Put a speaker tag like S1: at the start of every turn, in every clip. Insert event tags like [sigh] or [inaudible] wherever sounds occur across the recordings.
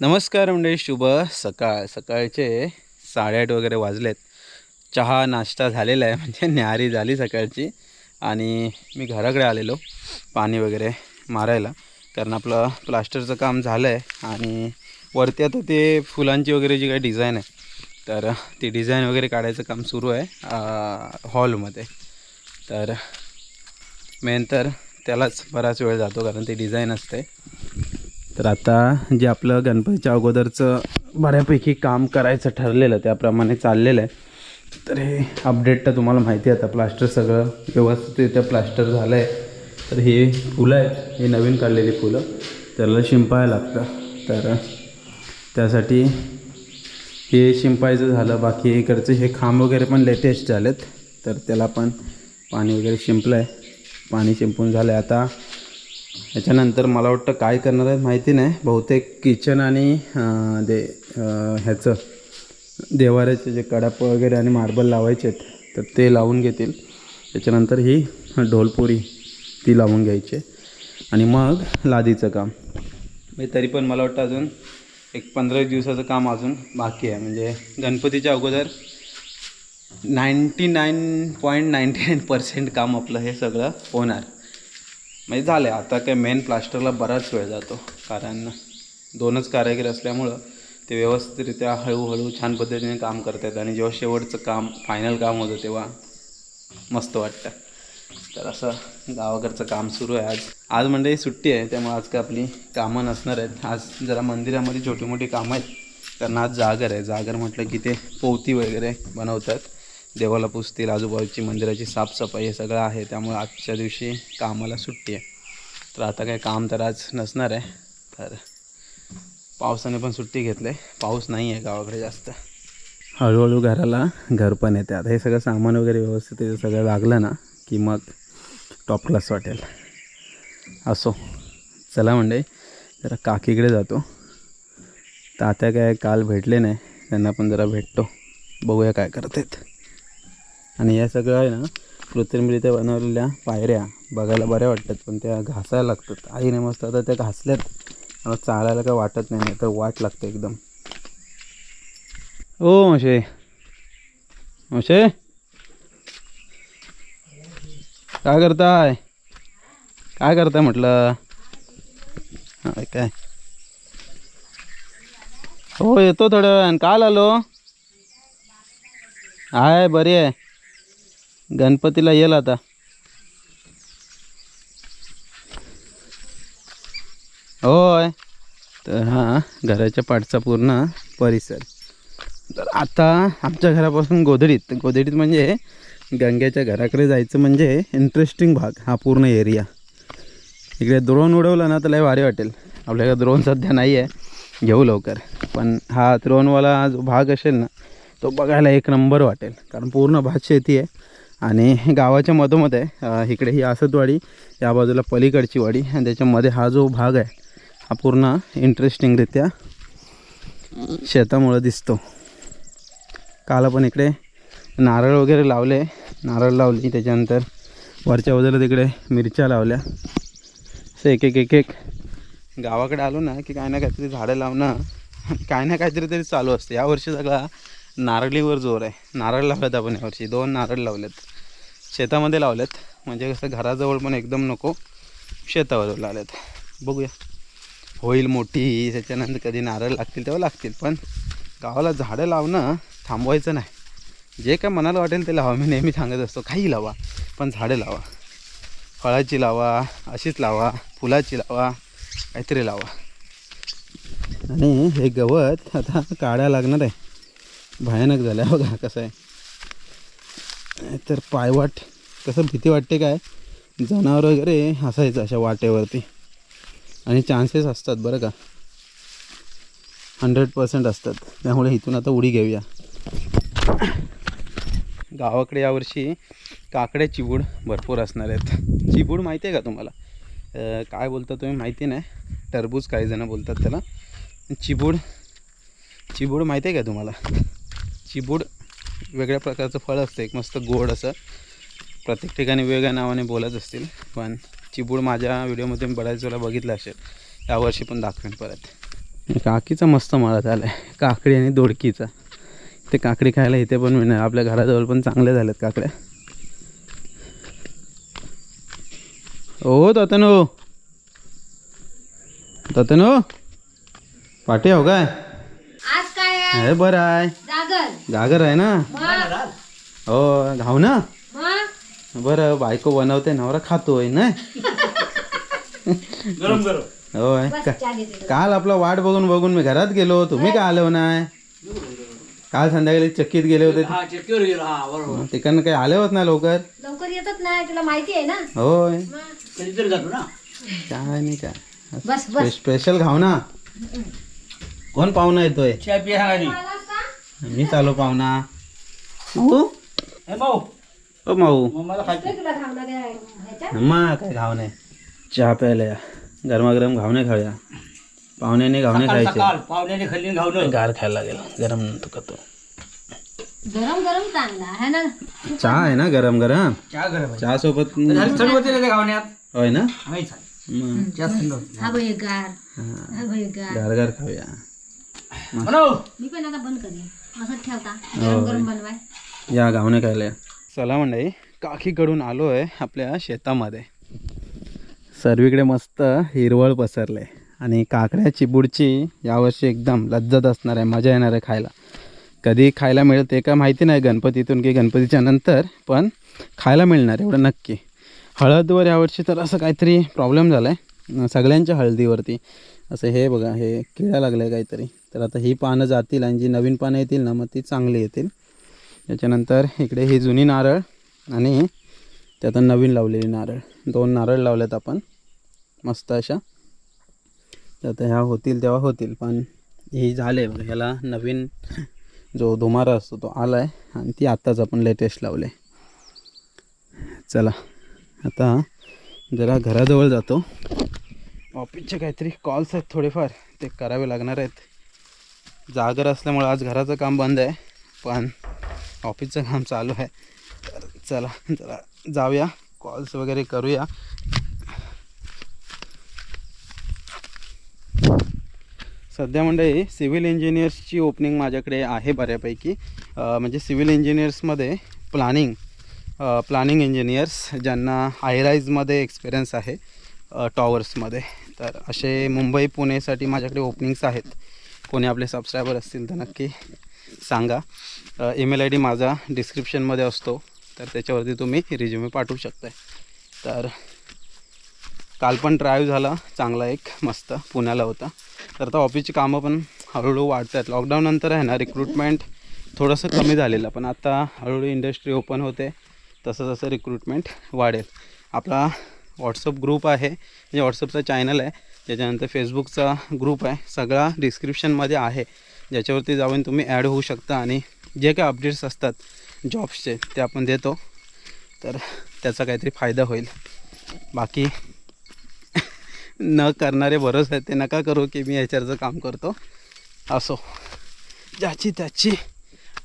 S1: नमस्कार म्हणजे शुभ सकाळ. सकाळचे साडेआठ वगैरे वाजलेत. चहा नाश्ता झालेला आहे म्हणजे न्याहारी झाली सकाळची. आणि मी घराकडे आलेलो पाणी वगैरे मारायला. कारण आपलं प्लास्टरचं काम झालं आहे आणि वरती आता ते फुलांची वगैरे जी काही डिझाईन आहे तर ती डिझाईन वगैरे काढायचं काम सुरू आहे हॉलमध्ये तर मेन तर त्यालाच बराच वेळ जातो कारण ती डिझाईन असते तर आता जे आपलं गणपतीच्या अगोदरचं बऱ्यापैकी काम करायचं ठरलेलं त्याप्रमाणे चाललेलं आहे. तर हे अपडेट तर तुम्हाला माहिती आहे आता प्लास्टर सगळं व्यवस्थितरित्या प्लास्टर झालं आहे तर हे फुलं आहेत हे नवीन काढलेली फुलं. त्याला शिंपायला लागतं. तर त्यासाठी हे शिंपायचं झालं बाकी इकडचे हे खांब वगैरे पण लेटेस्ट झालेत. तर त्याला पण पाणी वगैरे शिंपलं आहे पाणी शिंपून झालं आहे आता याच्यानंतर मला वाटतं काय करणार आहे माहिती नाही. बहुतेक किचन आणि दे ह्याचं देवाऱ्याचे जे कडाप वगैरे आणि मार्बल लावायचे आहेत तर ते लावून घेतील. त्याच्यानंतर ही ढोलपुरी ती लावून घ्यायची. आणि मग लादीचं काम. म्हणजे तरी पण मला वाटतं अजून एक पंधरा एक दिवसाचं काम अजून बाकी आहे. म्हणजे गणपतीच्या अगोदर ninety nine point ninety nine percent काम आपलं हे सगळं होणार. म्हणजे झालं आहे आता काय मेन प्लास्टरला बराच वेळ जातो. कारण दोनच कारागीर असल्यामुळं ते व्यवस्थितरित्या हळूहळू छान पद्धतीने काम करतात आणि जेव्हा शेवटचं काम फायनल काम होतं तेव्हा मस्त वाटतं. तर असं गावाकडचं काम सुरू आहे आज. आज म्हणजे सुट्टी आहे त्यामुळे आज काय आपली कामं नसणार आहेत. आज जरा मंदिरामध्ये छोटी मोठी कामं आहेत. कारण आज जागर आहे. जागर म्हटलं की ते पोवती वगैरे बनवतात. देवाला पुसतील आजूबाजूची मंदिराची साफसफाई हे सगळं आहे त्यामुळे आजच्या दिवशी कामाला सुट्टी आहे. तर आता काय काम तर आज नसणार आहे तर पावसाने पण सुट्टी घेतली आहे. पाऊस नाही आहे गावाकडे जास्त. हळूहळू घराला घर पण येते. आता हे सगळं सामान वगैरे व्यवस्थित सगळं लागलं ना की मग टॉप क्लास वाटेल. असो. चला म्हणजे जरा काकीकडे जातो. तात्या काय काल भेटले नाही त्यांना पण जरा भेटतो. बघूया काय करतात. आणि या सगळं आहे ना कृत्रिमरित्या बनवलेल्या पायऱ्या बघायला बऱ्या वाटतात पण त्या घासायला लागतात. आईने मस्त आता त्या घासल्यात. मला चालायला काय वाटत नाही तर वाट लागते एकदम. ओ मशे मशे काय करताय? काय करताय म्हटलं? काय? हो येतो थोडं आणि काल आलो. आहे बरी आहे. गणपतीला येईल आता. होय. तर हा घराच्या पाठचा पूर्ण परिसर. तर आता आमच्या घरापासून गोधडीत. गोधडीत म्हणजे गंग्याच्या घराकडे जायचं म्हणजे इंटरेस्टिंग भाग हा पूर्ण एरिया इकडे द्रोण उडवलं ना तर लय भारी वाटेल. आपल्याकडे द्रोण सध्या नाही आहे घेऊ लवकर. पण हा द्रोणवाला जो भाग असेल ना तो बघायला एक नंबर वाटेल. कारण पूर्ण भात शेती आहे. आणि गावाच्या मधोमध आहे. इकडे ही आसतवाडी या बाजूला पलीकडची वाडी. आणि त्याच्यामध्ये हा जो भाग आहे हा पूर्ण इंटरेस्टिंगरित्या शेतामुळं दिसतो. काल आपण इकडे नारळ वगैरे लावले. नारळ लावली त्याच्यानंतर वरच्या बाजूला तिकडे मिरच्या लावल्या. असं एक एक एक एक गावाकडे आलो ना की काय ना काहीतरी झाडं लावणं काय ना काहीतरी तरी चालू असतं. यावर्षी सगळा नारळीवर जोर आहे. नारळ लावलेत आपण यावर्षी. दोन नारळ लावलेत. शेतामध्ये लावलेत. म्हणजे कसं घराजवळ पण एकदम नको शेतावर लावलेत. बघूया. होईल मोठी त्याच्यानंतर कधी नारळ लागतील तेव्हा लागतील. पण गावाला झाडं लावणं थांबवायचं नाही. जे काय मनाला वाटेल ते लावा. मी नेहमी सांगत असतो काही लावा पण झाडं लावा. फळाची लावा अशीच लावा फुलाची लावा काहीतरी लावा. आणि हे गवत आता काढायला लागणार आहे. भयानक झालं आहे बघा कसं आहे. तर पायवाट कसं भीती वाटते काय? जनावर वगैरे हसायचं अशा वाटेवरती. आणि चान्सेस असतात बरं का. हंड्रेड पर्सेंट असतात. त्यामुळे इथून आता उडी घेऊया. गावाकडे यावर्षी काकड्या चिबूड भरपूर असणार आहेत. चिबूड माहिती आहे का तुम्हाला? काय बोलता तुम्ही माहिती नाही. टरबूज काही जणं बोलतात त्याला. चिबूड चिबूड माहिती आहे का तुम्हाला? चिबूड वेगळ्या प्रकारचं फळ असतं. एक मस्त गोड असं. प्रत्येक ठिकाणी वेगळ्या नावाने बोलत असतील. पण चिबूड माझ्या व्हिडिओमध्ये बऱ्याच वेळा बघितलं असेल. यावर्षी पण दाखवेन परत. काकीचा मस्त मळत झाला आहे काकडी आणि दोडकीचा. ते काकडी खायला इथे पण मिळणार. आपल्या घराजवळ पण चांगल्या झाल्यात काकड्या. ओ ततनो ततनो पाठी हो काय
S2: हो काय?
S1: हे बरं आहे.
S2: जागर.
S1: गागर आहे ना? हो घाव ना? बरं बायको बनवते नवरा खातोय ना होय. काल आपला वाट बघून बघून मी घरात गेलो तुम्ही का आलो नाही? काल संध्याकाळी चक्कीत गेले होते.
S3: हा चक्कीवर गेलो. हा बरोबर.
S1: तिकडनं काही आले होत ना लवकर?
S2: लवकर येतच नाही तुला माहिती आहे ना?
S1: होय.
S2: मग?
S3: कधीतरी जातो ना?
S1: काय नाही काय.
S2: बस बस.
S1: स्पेशल खाऊ ना? कोण पाहुणा येतोय
S3: चहा पिया सांगा
S2: आलास का?
S1: मी चालू पाहुणा. माऊ
S3: हे भाऊ
S1: ओ माऊ.
S3: मग मला खायचं.
S2: ते तुला ह्याच्यात.
S1: मा काय घाव नाही चहा प्यायला या. गरमागरम घावणे खाऊया. पाहुण्याने घावणे
S3: सकाळ
S1: खायचे.
S3: सकाळ. पाहुण्याने खाल्ली घावलं
S1: गार खायला लागेल. गरम नंतर करतो
S2: गरम गरम चांगला आहे ना?
S1: चहा आहे ना गरम गरम?
S3: चहा गरम आहे.
S1: चहा सोबत
S3: झाली थंड होते ना त्या घावण्यात.
S1: होय ना?
S3: माहीत आहे.
S1: मग.
S3: चहा थंड होते.
S2: हा बाई गार.
S1: हा,
S2: हा बाई गार.
S1: गार गार खाऊया.
S3: म्हणू?
S2: मी पण आता बंद करेन. असंच ठेवता. गरम गरम बनवाय.
S1: या गावने खायला या. चला मंडळी काकीकडून आलो आहे आपल्या शेतामध्ये. सर्वीकडे मस्त हिरवळ पसरले आणि काकड्या चिबूडची यावर्षी एकदम लज्जत असणार आहे मजा येणार आहे खायला. कधी खायला मिळते का माहिती नाही गणपतीतून की गणपतीच्या नंतर पण खायला मिळणार एवढं नक्की. हळदवर यावर्षी तर असं काहीतरी प्रॉब्लेम झाला आहे सगळ्यांच्या हळदीवरती. असं हे बघा हे किडा लागला आहे काहीतरी. तर आता ही पानं जातील आणि जी नवीन पानं येतील ना मग ती चांगली येतील. त्याच्यानंतर इकडे ही जुनी नारळ आणि त्यात नवीन लावलेली नारळ. दोन नारळ लावलेत आपण. मस्त अशा. तर आता ह्या होतील तेव्हा होतील. पण ही झाले बघा ह्याला नवीन जो धुमारा असतो तो आला आहे आणि ती आत्ताच आपण लेटेस्ट लावले. चला. आता जरा घराजवळ जातो. ऑफिसचे काहीतरी कॉल्स आहेत थोडेफार. ते करावे लागणार आहेत. जागर असल्यामुळे आज घराचं काम बंद आहे पण ऑफिसचं काम चालू आहे. तर चला चला जाऊया कॉल्स वगैरे करूया. सध्या म्हणजे सिव्हिल इंजिनियर्सची ओपनिंग माझ्याकडे आहे बऱ्यापैकी. म्हणजे सिव्हिल इंजिनियर्समध्ये प्लॅनिंग प्लॅनिंग इंजिनियर्स ज्यांना हायराईजमध्ये एक्सपिरियन्स आहे टॉवर्समध्ये तर असे मुंबई पुणेसाठी माझ्याकडे ओपनिंग्स आहेत. कोणी आपले सबस्क्रायबर असतील तर नक्की सांगा. ईमेल आय डी माझा डिस्क्रिप्शनमध्ये असतो. तर त्याच्यावरती तुम्ही रिझ्युमे पाठवू शकताय. तर काल पण ड्राईव्ह झाला. चांगला एक मस्त पुण्याला होता. तर आता ऑफिसची कामं पण हळूहळू वाढत आहेत लॉकडाऊननंतर आहे ना रिक्रुटमेंट थोडंसं कमी झालेलं. पण आता हळूहळू इंडस्ट्री ओपन होते. तसं तसं रिक्रुटमेंट वाढेल. आपला व्हॉट्सअप ग्रुप आहे. म्हणजे व्हॉट्सअपचा चॅनल आहे. त्याच्यानंतर फेसबुकचा ग्रुप आहे. सगळा डिस्क्रिप्शनमध्ये आहे. ज्याच्यावरती जाऊन तुम्ही ॲड होऊ शकता आणि जे काही अपडेट्स असतात जॉब्सचे ते आपण देतो. तर त्याचा काहीतरी फायदा होईल. बाकी [laughs] न करणारे बरंच आहे ते नका करू की मी ह्याच्यावरचं काम करतो. असो. ज्याची त्याची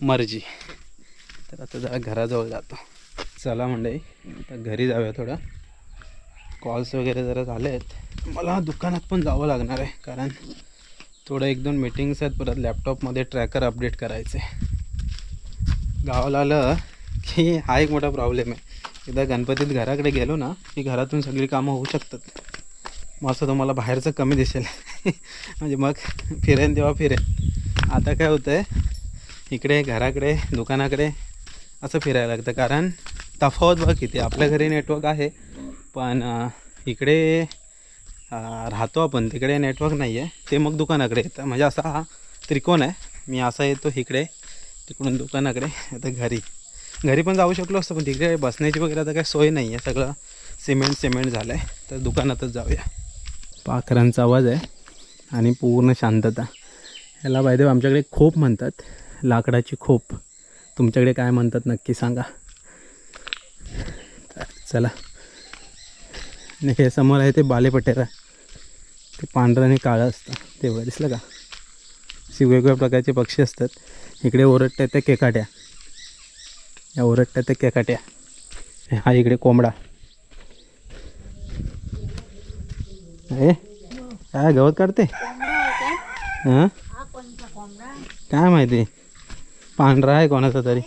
S1: मर्जी. तर आता जरा घराजवळ जातो. चला म्हणजे आता घरी जाऊया थोडं. कॉल्स वगैरे जरा झाले आहेत. मला दुकानात पण जावं लागणार आहे कारण थोडं एक दोन मीटिंग्स आहेत परत लॅपटॉपमध्ये ट्रॅकर अपडेट करायचे. गावाला आलं की हा एक मोठा प्रॉब्लेम आहे. एकदा गणपतीत घराकडे गेलो ना की घरातून सगळी कामं होऊ शकतात. मग असं तुम्हाला बाहेरचं कमी दिसेल. [laughs] म्हणजे मग फिरेन तेव्हा फिरेन. आता काय होतं आहे इकडे घराकडे दुकानाकडे असं फिरायला लागतं. कारण तफावत बघ किती आपल्या घरी नेटवर्क आहे. पण इकडे राहतो आपण. तिकडे नेटवर्क नाही आहे ते मग दुकानाकडे येतं. म्हणजे असा हा त्रिकोण आहे. मी असा येतो इकडे तिकडून दुकानाकडे आता घरी. घरी पण जाऊ शकलो असतो पण तिकडे बसण्याची वगैरे आता काही सोय नाही आहे सगळं सिमेंट सिमेंट झालं आहे तर दुकानातच जाऊया. पाखरांचा आवाज आहे. आणि पूर्ण शांतता. ह्याला बायदेव आमच्याकडे खोप म्हणतात. लाकडाची खोप. तुमच्याकडे काय म्हणतात नक्की सांगा. तर चला. आणि हे समोर आहे ते बालेपटेरा ते पांढरं आणि काळं असतं. ते बघा दिसलं का? अशी वेगवेगळ्या प्रकारचे पक्षी असतात. इकडे ओरडत्या त्या केकाट्या. या ओरडत्या त्या केकाट्या. हा इकडे कोंबडा. हे काय गवत काढते? हां? काय माहिती? पांढरा आहे कोणाचा तरी.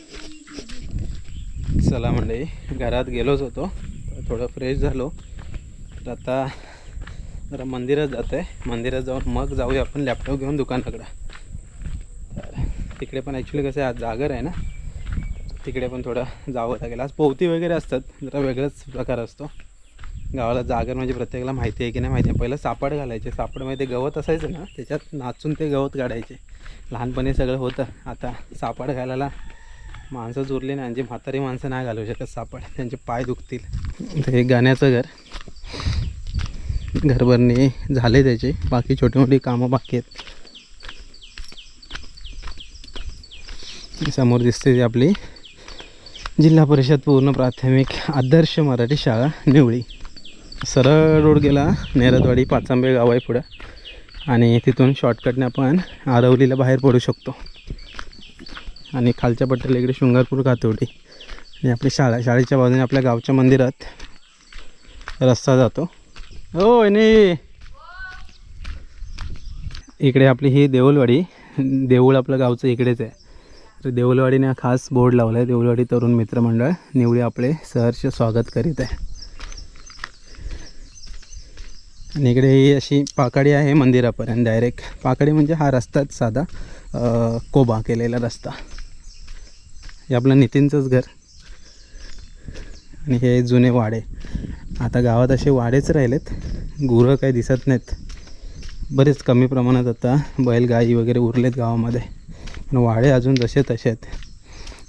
S1: चला मंडळी घरात गेलोच होतो. थोडं फ्रेश झालो. तर आता जरा मंदिरात जात आहे मंदिरात जाऊन मग जाऊया आपण लॅपटॉप घेऊन दुकानाकडं. तर तिकडे पण ॲक्च्युली कसं आहे आज जागर आहे ना. तिकडे पण थोडं जावं लागेल. आज पोवती वगैरे असतात जरा वेगळाच प्रकार असतो. गावाला जागर म्हणजे प्रत्येकाला माहिती आहे की नाही माहिती आहे. पहिलं सापड घालायचे. सापडमध्ये गवत असायचं ना त्याच्यात नाचून ते गवत काढायचे. लहानपणी सगळं होतं. आता सापड घालायला माणसं जुरली नाही आणि जी म्हातारी माणसं नाही घालू शकत सापड. त्यांचे पाय दुखतील. हे गाण्याचं घर. घरभरणी झाले त्याचे. बाकी छोटी मोठी कामं बाकी आहेत. समोर दिसते ती आपली जिल्हा परिषद पूर्ण प्राथमिक आदर्श मराठी शाळा निवळी. सरळ रोड गेला नेरदवाडी पाचांबे गाव आहे पुढं. आणि तिथून शॉर्टकटने आपण आरवलीला बाहेर पडू शकतो. आणि खालच्या पट्ट्याला इकडे शृंगारपूर कातोडी आणि आपली शाळा. शाळेच्या बाजूने आपल्या गावच्या मंदिरात रस्ता जातो. हो नाही इकडे आपली ही देऊलवाडी. देऊळ आपलं गावचं इकडेच आहे. तर देऊलवाडीने खास बोर्ड लावला आहे देऊलवाडी तरुण मित्रमंडळ निवडी आपले सहर्ष स्वागत करीत आहे. आणि इकडे ही अशी पाकडी आहे मंदिरापर्यंत डायरेक्ट पाकडी म्हणजे हा रस्ताच साधा कोबा केलेला रस्ता. हे आपलं नितीनचंच घर. आणि हे जुने वाडे. आता गावात असे वाडेच राहिलेत. गुरं काही दिसत नाहीत. बरेच कमी प्रमाणात आता बैलगाई वगैरे उरलेत गावामध्ये. पण वाडे अजून जसे तसे आहेत.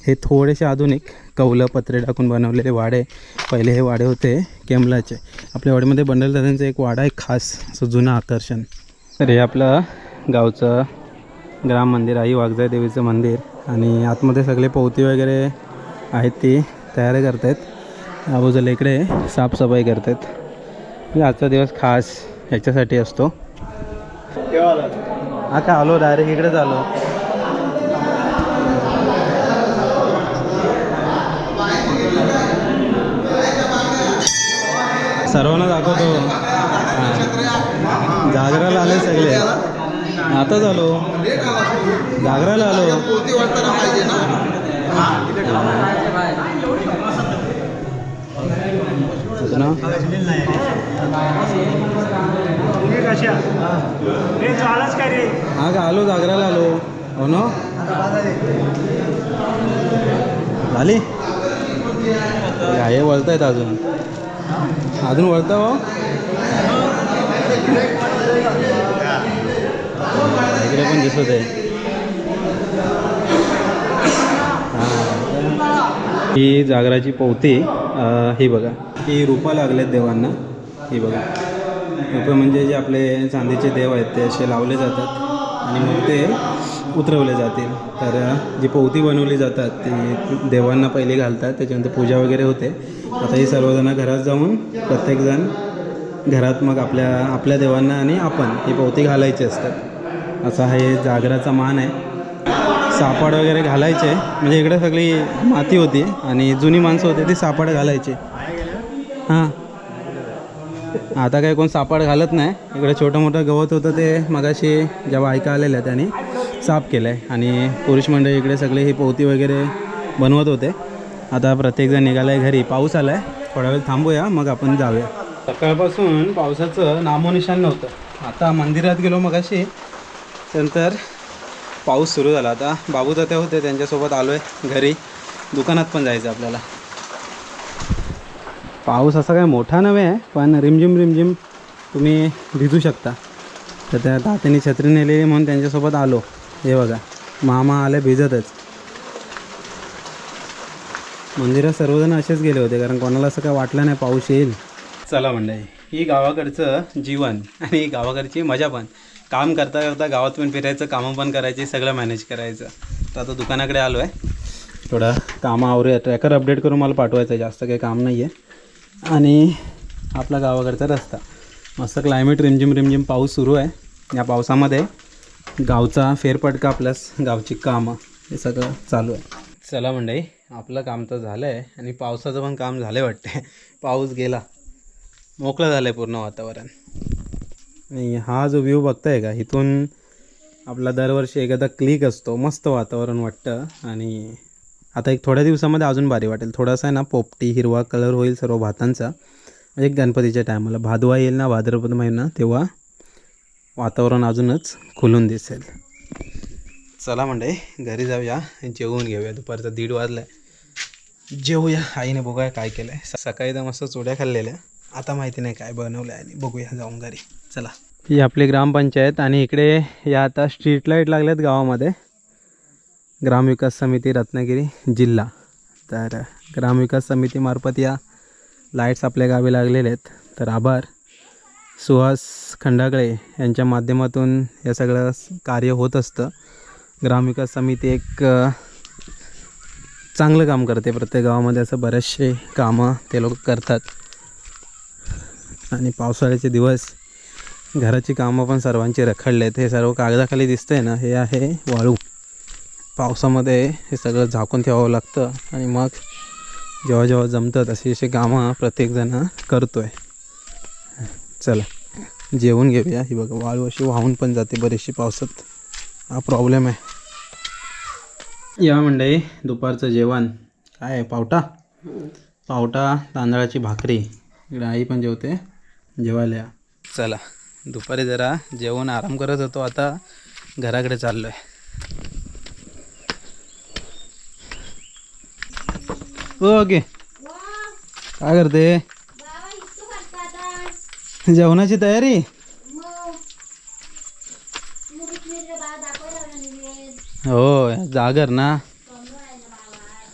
S1: हे थोडेसे आधुनिक कौलं पत्रे टाकून बनवलेले वाडे. पहिले हे वाडे होते केमलाचे. आपल्या वाडीमध्ये बंडल दादांचं एक वाडा आहे खास असं जुनं आकर्षण. तर हे आपलं गावचं ग्राम मंदिर आई वाघजाई देवीचं मंदिर. आणि आतमध्ये सगळे पोवती वगैरे आहेत ती तयारी करत आहेत आबाजूला इकडे साफसफाई करतात. म्हणजे आजचा दिवस खास ह्याच्यासाठी असतो. आता आलो डायरेक्ट इकडेच आलो. सर्वांना दाखवतो. जागराला आले सगळे. आताच आलो. जागराला आलो. ना? हा का आलो जागराला आलो. हो ना? झाली? हे वळतायत अजून. अजून वळता हो? इकडे पण दिसत आहे. ही. जागराची पोवती हे ही बघा. ही रूपं लागलेत देवांना. ही बघा. रूपं म्हणजे जे आपले चांदीचे देव आहेत ते असे लावले जातात आणि मग ते उतरवले जातील. तर जी पोवती बनवली जातात ती देवांना पहिले घालतात त्याच्यानंतर पूजा वगैरे होते. आता ही सर्वजण घरात जाऊन प्रत्येकजण घरात मग आपल्या आपल्या देवांना आणि आपण ही पोवती घालायची असतात. असा हे जागराचा मान आहे. सापड वगैरे घालायचे. म्हणजे इकडे सगळी माती होती आणि जुनी माणसं होती ती सापड घालायची. हां. आता काही कोण सापड घालत नाही. इकडे छोटं मोठं गवत होतं ते मगाशी जेव्हा ऐका आलेलं त्याने साफ केलं आहे आणि पुरुष मंडळी इकडे सगळे ही पोती वगैरे बनवत होते. आता प्रत्येकजण निघाला आहे घरी. पाऊस आला आहे थोडा वेळ थांबूया. मग आपण जाऊया. सकाळपासून पावसाचं नामोनिशान नव्हतं. आता मंदिरात गेलो मगाशी. नंतर पाऊस सुरू झाला. आता बाबू तात्या होते. त्यांच्यासोबत आलो आहे घरी. दुकानात पण जायचं आपल्याला. पाऊस असा काय मोठा नव्हे आहे पण रिमझिम रिमझिम तुम्ही भिजू शकता. तर त्या तात्याने छत्री नेलेली म्हणून त्यांच्यासोबत आलो. हे बघा मामा आले भिजतच. मंदिरात सर्वजण असेच गेले होते कारण कोणाला असं काय वाटलं नाही पाऊस येईल. चला मंडळी ही गावाकडचं जीवन आणि गावाकडची मजा पण. काम करता करता गावात पण फिरायचं कामं पण करायची सगळं मॅनेज करायचं. तर आता दुकानाकडे आलो आहे थोडं कामं आवरूया. ट्रॅकर अपडेट करून मला पाठवायचं आहे जास्त काही काम नाही आहे आणि आपला गावाकडचा रस्ता. मस्त क्लायमेट रिमझिम रिमझिम पाऊस सुरू आहे. या पावसामध्ये गावचा फेरपटका प्लस गावची कामं हे सगळं चालू आहे. चला मंडळी आपलं काम तर झालं आहे आणि पावसाचं पण काम झालं आहे वाटते पाऊस गेला. मोकळं झालं आहे पूर्ण वातावरण. आणि हा जो व्ह्यू बघताय का इथून आपला दरवर्षी एकदा क्लिक असतो. मस्त वातावरण वाटतं आणि आता एक थोड्या दिवसामध्ये अजून भारी वाटेल. थोडासा आहे ना पोपटी हिरवा कलर होईल सर्व भातांचा. म्हणजे गणपतीच्या टायमाला भादवा येईल ना भाद्रपद महिना तेव्हा वातावरण अजूनच खुलून दिसेल. चला म्हणजे घरी जाऊया. जेवून घेऊया. दुपारचा दीड वाजला आहे जेवूया. आईने बघूया काय केलं आहे सकाळी तर मस्त चोड्या खाल्लेल्या. आता माहिती नाही काय बनवलं आहे आणि बघूया जाऊन घरी. चला. ही आपली ग्रामपंचायत आणि इकडे या आता स्ट्रीट लाइट लागल्यात गावामध्ये. ग्रामविकास समिती रत्नागिरी जिल्हा. तर ग्रामविकास समितीमार्फत या लाईट्स आपल्या गावी लागलेले आहेत. तर आभार. सुहास खंडागळे यांच्या माध्यमातून हे सगळं कार्य होत असतं. ग्रामविकास समिती एक चांगलं काम करते प्रत्येक गावामध्ये. असं बरेचसे कामं ते लोक करतात. आणि पावसाळ्याचे दिवस घराची कामं पण सर्वांची रखडले आहेत हे सर्व कागदाखाली दिसतंय ना? हे आहे वाळू. पावसामध्ये हे सगळं झाकून ठेवावं लागतं आणि मग जेव्हा जेव्हा जमतं तशी अशी कामं प्रत्येकजण करतो आहे चला जेवून घेऊया. ही बघा वाळू अशी वाहून पण जाते बरीचशी पावसात. हा प्रॉब्लेम आहे. या मंडळी दुपारचं जेवण. काय आहे पावटा? पावटा तांदळाची भाकरी. इकडे आई पण जेवते. जेवायला या. चला दुपारी जरा जेवण आराम करत होतो. आता घराकडे चाललो आहे ओके. काय करते? जेवणाची तयारी? हो जागर ना.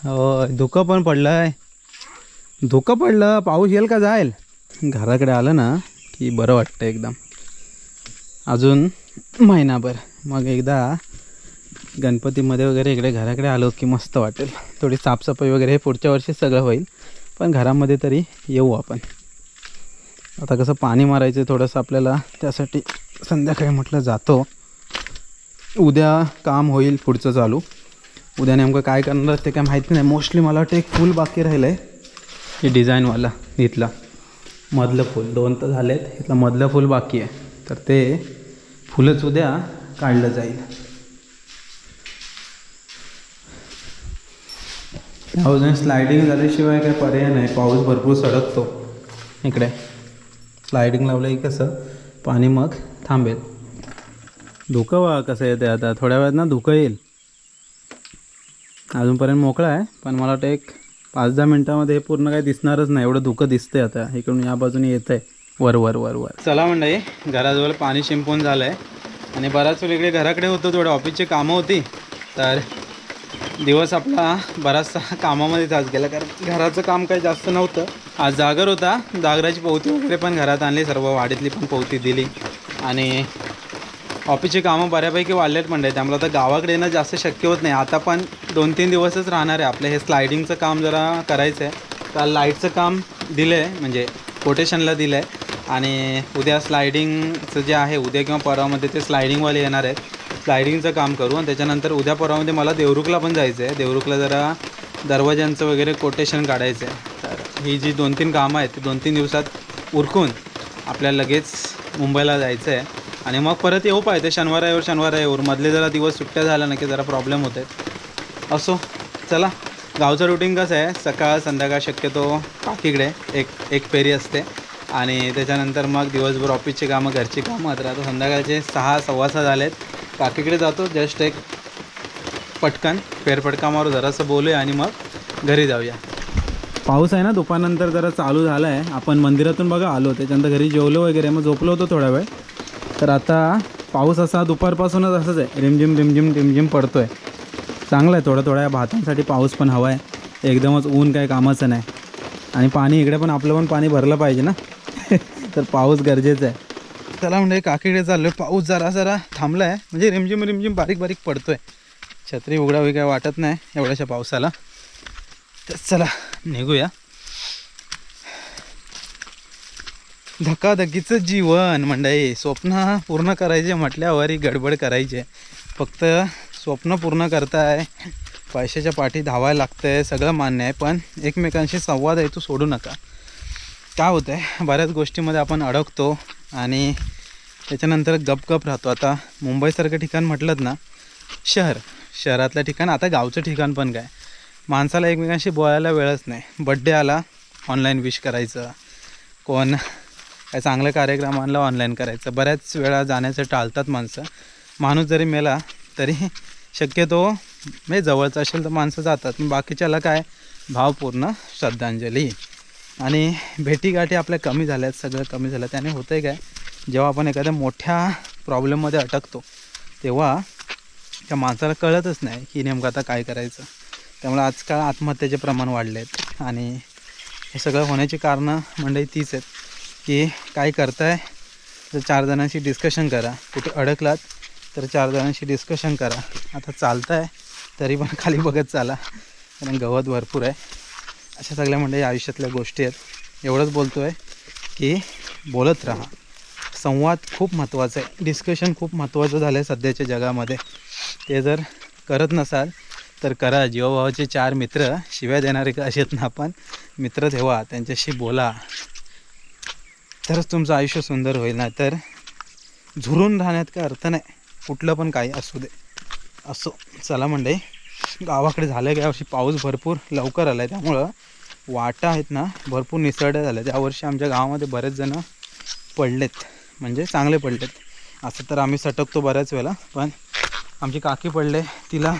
S1: हो धुकं पण पडलंय. धुकं पडलं पाऊस येईल का जाईल? घराकडे आलं ना की बरं वाटतं एकदम. अजून महिनाभर. मग एकदा गणपतीमध्ये वगैरे इकडे घराकडे आलो की मस्त वाटेल. थोडी साफसफाई वगैरे हे पुढच्या वर्षी सगळं होईल. पण घरामध्ये तरी येऊ आपण. आता कसं पाणी मारायचं थोडंसं आपल्याला त्यासाठी संध्याकाळी म्हटलं जातो. उद्या काम होईल पुढचं चालू. उद्या नेमकं काय करणार ते काय माहिती नाही. मोस्टली मला वाटतं एक फूल बाकी राहिलं आहे हे डिझाईनवाला इथला. मधलं फूल. दोन तर झालेत. इथलं मधलं फूल बाकी आहे. तर ते फुलंच उद्या काढलं जाईल. अजून स्लायडिंग झाल्याशिवाय काय पर्याय नाही. पाऊस भरपूर सडकतो. इकडे. स्लायडिंग लावलं की कसं? पाणी मग थांबेल. धुकं वा कसं येते आता. थोड्या वेळात ना धुकं येईल. अजूनपर्यंत मोकळा आहे. पण मला वाटतं एक पाच दहा मिनटामध्ये हे पूर्ण काही दिसणारच नाही. एवढं धुकं दिसतंय आता. इकडून या बाजूने येत आहे वर वर वर वर. चला मंडळी घराजवळ पाणी शिंपून झालं आहे आणि बराच वेळ इकडे घराकडे होतं. थोडं ऑफिसची कामं होती. तर दिवस आपला बराचसा कामामध्येच आज गेला कारण घराचं काम काही जास्त नव्हतं. आज जागर होता जागराची पोवती वगैरे पण घरात आणली सर्व वाडीतली पण पोवती दिली. आणि ऑफिसची कामं बऱ्यापैकी वाढलेत म्हणजे त्यामुळे आता गावाकडे येणं जास्त शक्य होत नाही. आता पण दोन तीन दिवसच राहणार आहे आपलं. हे स्लायडिंगचं काम जरा करायचं आहे तर लाईटचं काम दिलं आहे म्हणजे कोटेशनला दिलं आहे आणि उद्या स्लायडिंगचं जे आहे उद्या किंवा परवामध्ये ते स्लायडिंगवाले येणार आहेत. स्लायडिंगचं काम करू आणि त्याच्यानंतर उद्या परवामध्ये मला देवरुखला पण जायचं आहे देवरुखला जरा दरवाज्यांचं वगैरे कोटेशन काढायचं आहे तर ही जी दोन तीन कामं आहेत ती दोन तीन दिवसात उरकून आपल्याला लगेच मुंबईला जायचं आहे आणि मग परत येऊ पाहिजे शनिवार रविवार शनिवार रविवार मधले जरा दिवस सुट्ट्या झाल्या ना की जरा प्रॉब्लेम होते असो चला. गावचं रुटीन कसं आहे? सकाळ संध्याकाळ शक्यतो काकीकडे एक एक फेरी असते. आणि त्याच्यानंतर मग दिवसभर ऑफिसची कामं घरची कामं. तर आता संध्याकाळचे सहा सव्वा सहा झालेत. काकीकडे जातो. जस्ट एक पटकन फेरफटका मारू जरासं बोलूया आणि मग घरी जाऊया. पाऊस आहे ना दुपारनंतर जरा चालू झाला आहे आपण मंदिरातून बघा आलो त्याच्यानंतर घरी जेवलो वगैरे मग झोपलो होतो थोडा वेळ. तर आता पाऊस असा दुपारपासूनच असंच आहे. रिमझिम रिमझिम रिमझिम पडतो आहे चांगलं आहे थोडं थोड्या भातांसाठी पाऊस पण हवा आहे. एकदमच ऊन काय कामाचं नाही. आणि पाणी इकडे पण आपलं पण पाणी भरलं पाहिजे ना. [laughs] तर पाऊस गरजेचं आहे. चला म्हणजे काकीकडे चाललो आहे पाऊस जरा जरा थांबला आहे म्हणजे रिमझिम रिमझिम बारीक बारीक पडतो आहे छत्री उघडावी काय वाटत नाही एवढ्याशा पावसाला. तर चला निघूया. धकाधकीचं जीवन मंडळी स्वप्न पूर्ण करायचे म्हटल्यावर ही गडबड करायचे. फक्त स्वप्न पूर्ण करताय पैशाच्या पाठी धावायला लागतं आहे सगळं मान्य आहे. पण एकमेकांशी संवाद आहे तो सोडू नका. काय होतं आहे बऱ्याच गोष्टीमध्ये आपण अडकतो. आणि त्याच्यानंतर गपगप राहतो. आता मुंबईसारखं ठिकाण म्हटलं ना शहर. शहरातलं ठिकाण आता गावचं ठिकाण पण काय. माणसाला एकमेकांशी बोलायला वेळच नाही. बड्डे आला ऑनलाईन विश करायचं. कोण काय चांगलं कार्यक्रम आणला ऑनलाईन करायचं. बऱ्याच वेळा जाण्याचं टाळतात माणसं. माणूस जरी मेला तरी शक्यतो म्हणजे जवळचं असेल तर माणसं जातात. बाकीच्याला काय? भावपूर्ण श्रद्धांजली. आणि भेटीगाठी आपल्या कमी झाल्यात सगळं कमी झालं. त्याने होतं आहे काय जेव्हा आपण एखाद्या मोठ्या प्रॉब्लेममध्ये अटकतो तेव्हा त्या माणसाला कळतच नाही की नेमकं आता काय करायचं. त्यामुळे आजकाल आत्महत्येचे प्रमाण वाढले आहेत आणि हे सगळं होण्याची कारणं म्हणजे तीच आहेत की काय करताय तर चार जणांशी डिस्कशन करा कुठे अडकलात तर चार जणांशी डिस्कशन करा. आता चालताय तरी पण खाली बघत चाला कारण गवत भरपूर आहे. अशा सगळ्या म्हणजे आयुष्यातल्या गोष्टी आहेत. एवढंच बोलतो आहे की बोलत राहा. संवाद खूप महत्त्वाचा आहे. डिस्कशन खूप महत्त्वाचं झालं आहे सध्याच्या जगामध्ये. ते जर करत नसाल तर करा. जीवाभावाचे चार मित्र शिव्या देणारे का असेत ना आपण. मित्र ठेवा. त्यांच्याशी बोला. तरच तुमचं आयुष्य सुंदर होईल. ना तर झुरून राहण्यात काय अर्थ नाही. कुठलं पण काही असू दे. असो. चला म्हणजे गावाकडे झालं का यावर्षी पाऊस भरपूर लवकर आला आहे त्यामुळं वाटा आहेत ना भरपूर निसरड्या झाल्या त्यावर्षी आमच्या गावामध्ये बरेच जणं पडलेत म्हणजे चांगले पडलेत. असं तर आम्ही सटकतो बऱ्याच वेळेला पण आमची काकी पडले तिला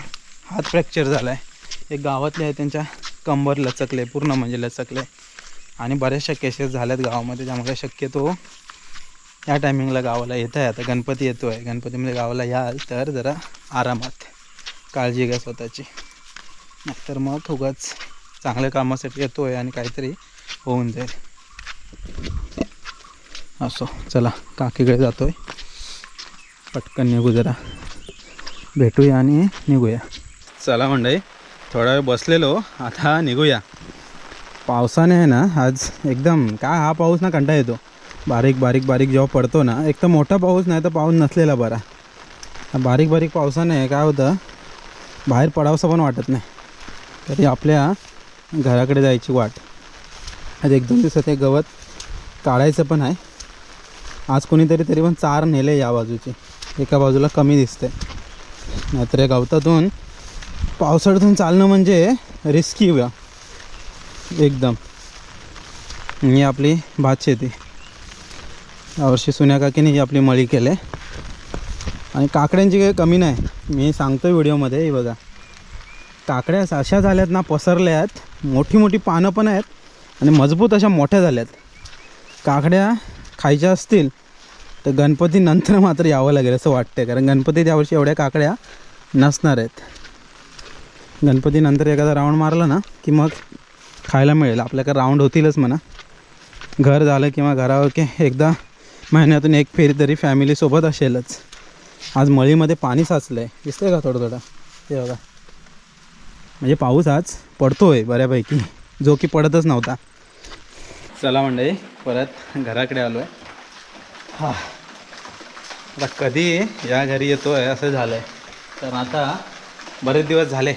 S1: हात फ्रॅक्चर झाला आहे एक गावातले आहे त्यांच्या कंबर लचकले पूर्ण म्हणजे लचकले. आणि बऱ्याचशा केसेस झाल्यात गावामध्ये त्यामुळे शक्यतो या टायमिंगला गावाला येत आहे आता गणपती येतो आहे गणपतीमध्ये गावाला याल तर जरा आरामात. काळजी घ्या स्वतःची. नाहीतर मग उगाच चांगल्या कामासाठी येतो आहे आणि काहीतरी होऊन जाईल. असो चला काकीकडे जातो आहे पटकन निघू जरा. भेटूया आणि निघूया. चला मंडळी थोडा वेळ बसलेलो आता निघूया. पावसाने आहे ना आज एकदम काय हा पाऊस ना कंटा येतो. बारीक बारीक बारीक जेव्हा पडतो ना एक तर मोठा पाऊस नाही तर पाऊस नसलेला बरा. बारीक बारीक पावसाने काय होतं बाहेर पडावंसं पण वाटत नाही. तरी आपल्या घराकडे जायची वाट. आज एक दोन दिवसात हे गवत काढायचं पण आहे. आज कोणीतरी तरी पण चार नेले या बाजूची. एका बाजूला कमी दिसते नाहीतर या गवतातून पावसाळ्यातून चालणं म्हणजे रिस्की होया एकदम. ही आपली भात शेती यावर्षी सुन्या काकीने ही आपली मळी केले. आणि काकड्यांची काही कमी नाही. मी सांगतो व्हिडिओमध्ये हे बघा. काकड्या अशा झाल्यात ना पसरल्या आहेत मोठी मोठी पानं पण आहेत आणि मजबूत अशा मोठ्या झाल्यात. काकड्या खायच्या असतील तर गणपतीनंतर मात्र यावं लागेल असं वाटतं कारण गणपती यावर्षी एवढ्या काकड्या नसणार आहेत. गणपतीनंतर एखादा राऊंड मारला ना की मग खायला मिळेल. आपल्याकडे राऊंड होतीलच म्हणा. घर झालं किंवा घरावर की एकदा महिन्यातून एक फेरी तरी फॅमिलीसोबत असेलच. आज मळीमध्ये पाणी साचलं आहे दिसतंय का थोडं थोडं ते बघा. म्हणजे पाऊस आज पडतो आहे बऱ्यापैकी. जो की पडतच नव्हता. चला मंडळी परत घराकडे आलो आहे हा. आता कधी या घरी येतो आहे असं झालं आहे तर आता बरेच दिवस झाले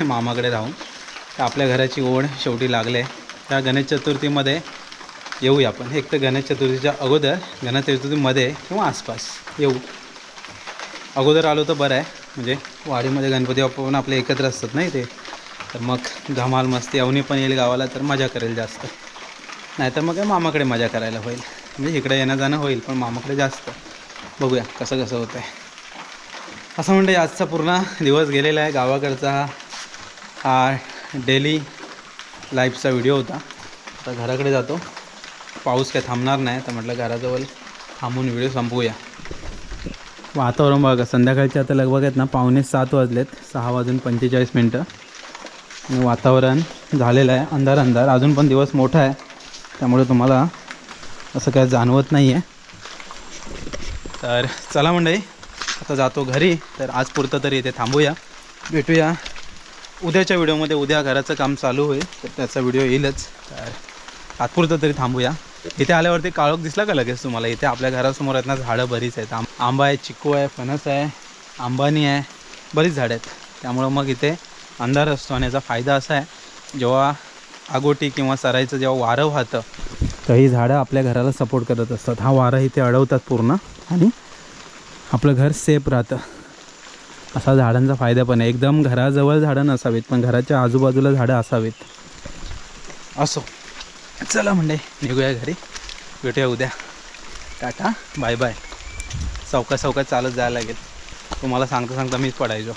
S1: मामाकडे राहून. तर आपल्या घराची ओढ शेवटी लागले. त्या गणेश चतुर्थीमध्ये येऊया आपण. एक तर गणेश चतुर्थीच्या अगोदर गणेश चतुर्थीमध्ये किंवा आसपास येऊ. अगोदर आलो तर बरं आहे. म्हणजे वाडीमध्ये गणपती बाप्पा पण आपले एकत्र असतात नाही ते तर मग धमाल मस्ती अवनी पण येईल गावाला तर मजा करेल जास्त. नाहीतर मग काय मामाकडे मजा करायला होईल. म्हणजे इकडे येणं जाणं होईल पण मामाकडे जास्त. बघूया कसं कसं होतं आहे असं म्हणते आजचा पूर्ण दिवस गेलेला आहे. गावाकडचा हा हा डेली लाईफचा व्हिडिओ होता. आता घराकडे जातो. पाऊस काय थांबणार नाही. तर म्हटलं घराजवळ थांबून व्हिडिओ संपवूया. वातावरण बघा संध्याकाळचे आता लगभग आहेत ना पावणे सात वाजलेत सहा वाजून पंचेचाळीस मिनटं. आणि वातावरण झालेलं आहे अंधार अंधार अजून पण दिवस मोठा आहे त्यामुळे तुम्हाला असं काय जाणवत नाही आहे तर चला मंडळी आता जातो घरी. तर आज पुरतं तरी इथे थांबूया. भेटूया. उद्याच्या व्हिडिओमध्ये उद्या घराचं काम चालू होईल तर त्याचा व्हिडिओ येईलच. तर तात्पुरतं तरी थांबूया. इथे आल्यावरती काळोख दिसला का लगेच तुम्हाला? इथे आपल्या घरासमोर आहेत ना झाडं बरीच आहेत. आं आंबा आहे चिक्कू आहे फणस आहे आंबानी आहे बरीच झाडं आहेत. त्यामुळं मग इथे अंधार असतो आणि याचा फायदा असा आहे जेव्हा आगोटी किंवा सरायचं जेव्हा वारं वाहतं तर ही झाडं आपल्या घराला सपोर्ट करत असतात. हा वारा इथे अडवतात पूर्ण आणि आपलं घर सेफ राहतं. असा झाडांचा फायदा पण आहे. एकदम घराजवळ झाडं नसावीत पण घराच्या आजूबाजूला झाडं असावीत. असो. चला म्हणजे निघूया घरी. भेटूया उद्या. टाटा. Bye bye. चौका चौकात चालत जायला लागेल. तुम्हाला सांगता सांगता मीच पडायचो.